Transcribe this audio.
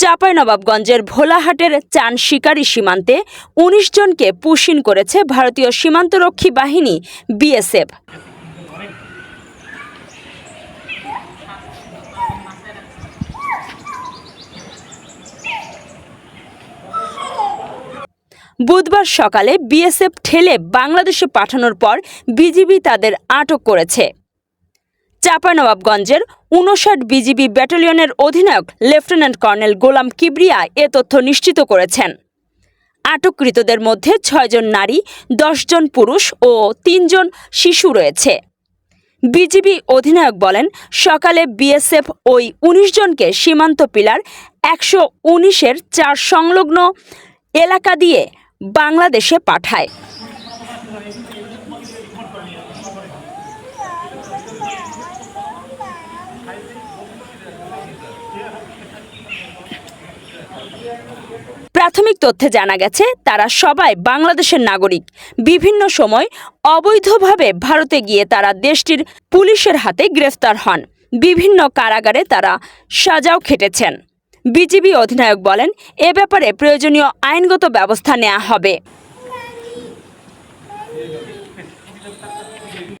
চাঁপাইনবাবগঞ্জের ভোলাহাটের চান শিকারী সীমান্তে উনিশ জনকে পুশিন করেছে ভারতীয় সীমান্তরক্ষী বাহিনী, বিএসএফ। বুধবার সকালে বিএসএফ ঠেলে বাংলাদেশে পাঠানোর পর বিজিবি তাদের আটক করেছে। চাঁপাইনবাবগঞ্জের উনষাট বিজিবি ব্যাটালিয়নের অধিনায়ক লেফটেন্যান্ট কর্নেল গোলাম কিবরিয়া এ তথ্য নিশ্চিত করেছেন। আটককৃতদের মধ্যে ছয়জন নারী, দশজন পুরুষ ও তিনজন শিশু রয়েছে। বিজিবি অধিনায়ক বলেন, সকালে বিএসএফ ওই উনিশ জনকে সীমান্ত পিলার একশো উনিশের চার সংলগ্ন এলাকা দিয়ে বাংলাদেশে পাঠায়। প্রাথমিক তথ্যে জানা গেছে, তারা সবাই বাংলাদেশের নাগরিক। বিভিন্ন সময় অবৈধভাবে ভারতে গিয়ে তারা দেশটির পুলিশের হাতে গ্রেফতার হন। বিভিন্ন কারাগারে তারা সাজাও খেটেছেন। বিজিবি অধিনায়ক বলেন, এ ব্যাপারে প্রয়োজনীয় আইনগত ব্যবস্থা নেওয়া হবে।